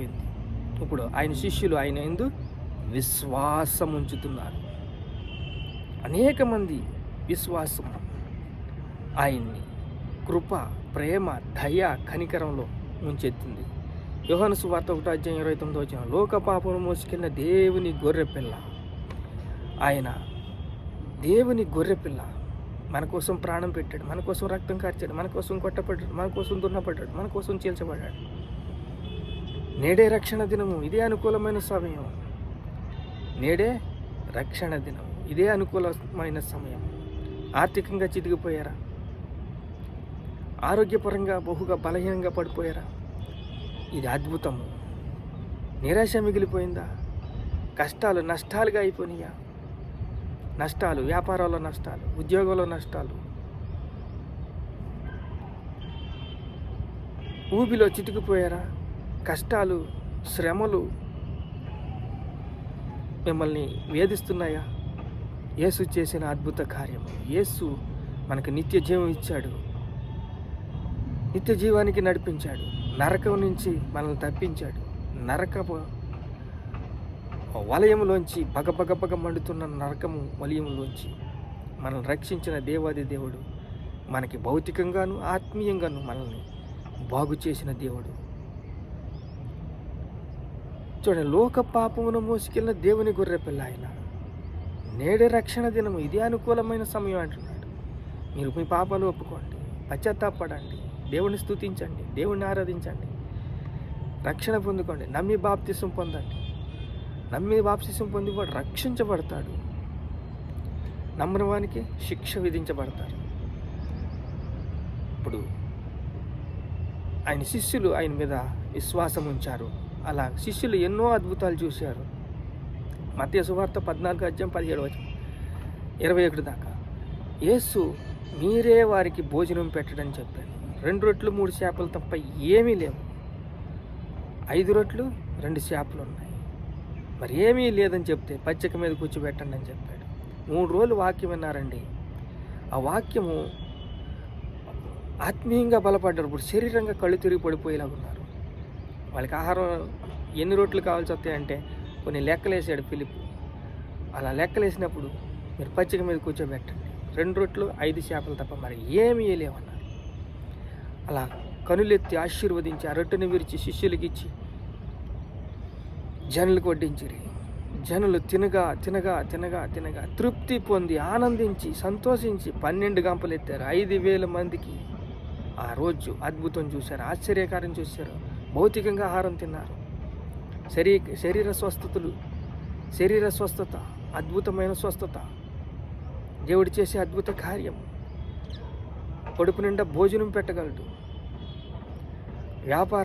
అయిపోయింది ఇప్పుడు ఆయన శిష్యులు ఆయన ఎందు విశ్వాసం ఉంచుతున్నారు. అనేక మంది విశ్వాసం ఆయన్ని కృప ప్రేమ దయ కనికరంలో ముంచెత్తింది. యోహన సువార్త ఒకటో అధ్యాయం ఇరవై తొమ్మిదో వచ్చిన లోక పాపను మోసుకెళ్ళిన దేవుని గొర్రెపిల్ల ఆయన దేవుని గొర్రెపిల్ల మన కోసం ప్రాణం పెట్టాడు మన కోసం రక్తం కార్చాడు మన కోసం కొట్టపడ్డాడు మన కోసం దున్నపడ్డాడు మన కోసం చీల్చబడ్డాడు. నేడే రక్షణ దినము ఇదే అనుకూలమైన సమయం. నేడే రక్షణ దినం ఇదే అనుకూలమైన సమయం. ఆర్థికంగా చితికిపోయారా? ఆరోగ్యపరంగా బహుగా బలహీనంగా పడిపోయారా? ఇది అద్భుతము. నిరాశ మిగిలిపోయిందా? కష్టాలు నష్టాలుగా అయిపోయినాయా? నష్టాలు వ్యాపారాల్లో నష్టాలు ఉద్యోగంలో నష్టాలు. ఊబిలో చితికిపోయారా? కష్టాలు శ్రమలు మిమ్మల్ని వేధిస్తున్నాయా? యేసు చేసిన అద్భుత కార్యం యేసు మనకు నిత్య జీవం ఇచ్చాడు. నిత్య జీవానికి నడిపించాడు. నరకం నుంచి మనల్ని తప్పించాడు. నరకపు వలయంలోంచి బగ బగ బగ మండుతున్న నరకము వలయంలోంచి మనల్ని రక్షించిన దేవాది దేవుడు మనకి భౌతికంగాను ఆత్మీయంగాను మనల్ని బాగు చేసిన దేవుడు. చూడండి లోక పాపమును మోసుకెళ్ళిన దేవుని గొర్రె పిల్ల ఆయన. నేడే రక్షణ దినము ఇదే అనుకూలమైన సమయం అంటున్నాడు. మీరు మీ పాపాలు ఒప్పుకోండి పశ్చాత్తాపడండి దేవుని స్తుతించండి దేవుణ్ణి ఆరాధించండి. రక్షణ పొందుకోండి నమ్మి బాప్తిసం పొందండి. నమ్మి బాప్తిసం పొంది వాడు రక్షించబడతాడు. నమ్మని వానికి శిక్ష విధించబడతారు. ఇప్పుడు ఆయన శిష్యులు ఆయన మీద విశ్వాసం ఉంచారు. అలా శిష్యులు ఎన్నో అద్భుతాలు చూశారు. మధ్య సువార్త పద్నాలుగు అధ్యాయం పదిహేడు వచ్చి ఇరవై ఒకటి దాకా. యేసు మీరే వారికి భోజనం పెట్టడం చెప్పాను. రెండు రొట్లు మూడు చేపలు తప్ప ఏమీ లేవు. ఐదు రొట్లు రెండు చేపలు ఉన్నాయి. మరి ఏమీ లేదని చెప్తే పచ్చిక మీద కూర్చోబెట్టండి అని చెప్పాడు. మూడు రోజులు వాక్యం విన్నారండి. ఆ వాక్యము ఆత్మీయంగా బలపడ్డారు ఇప్పుడు శరీరంగా కళ్ళు తిరిగి పడిపోయేలాగా ఉన్నారు. వాళ్ళకి ఆహారం ఎన్ని రొట్లు కావాల్సి వస్తాయంటే కొన్ని లెక్కలేసాడు ఫిలిప్. అలా లెక్కలేసినప్పుడు మీరు పచ్చిక మీద కూర్చోబెట్టండి. రెండు రొట్లు ఐదు చేపలు తప్ప మరి ఏమీ వేయలేమన్నారు. అలా కనులెత్తి ఆశీర్వదించి ఆ రొట్టెను విరిచి శిష్యులకి ఇచ్చి జనులకు వడ్డించిరి. జనులు తినగా తినగా తినగా తినగా తృప్తి పొంది ఆనందించి సంతోషించి పన్నెండు గంపలు ఎత్తారు ఐదు వేల మందికి ఆ రోజు అద్భుతం చూశారు ఆశ్చర్యకారం చూశారు. భౌతికంగా ఆహారం తిన్నారు. శరీ శరీర స్వస్థతలు శరీర స్వస్థత అద్భుతమైన స్వస్థత. దేవుడు చేసే అద్భుత కార్యం. కడుపు నిండా భోజనం పెట్టగలడు. వ్యాపార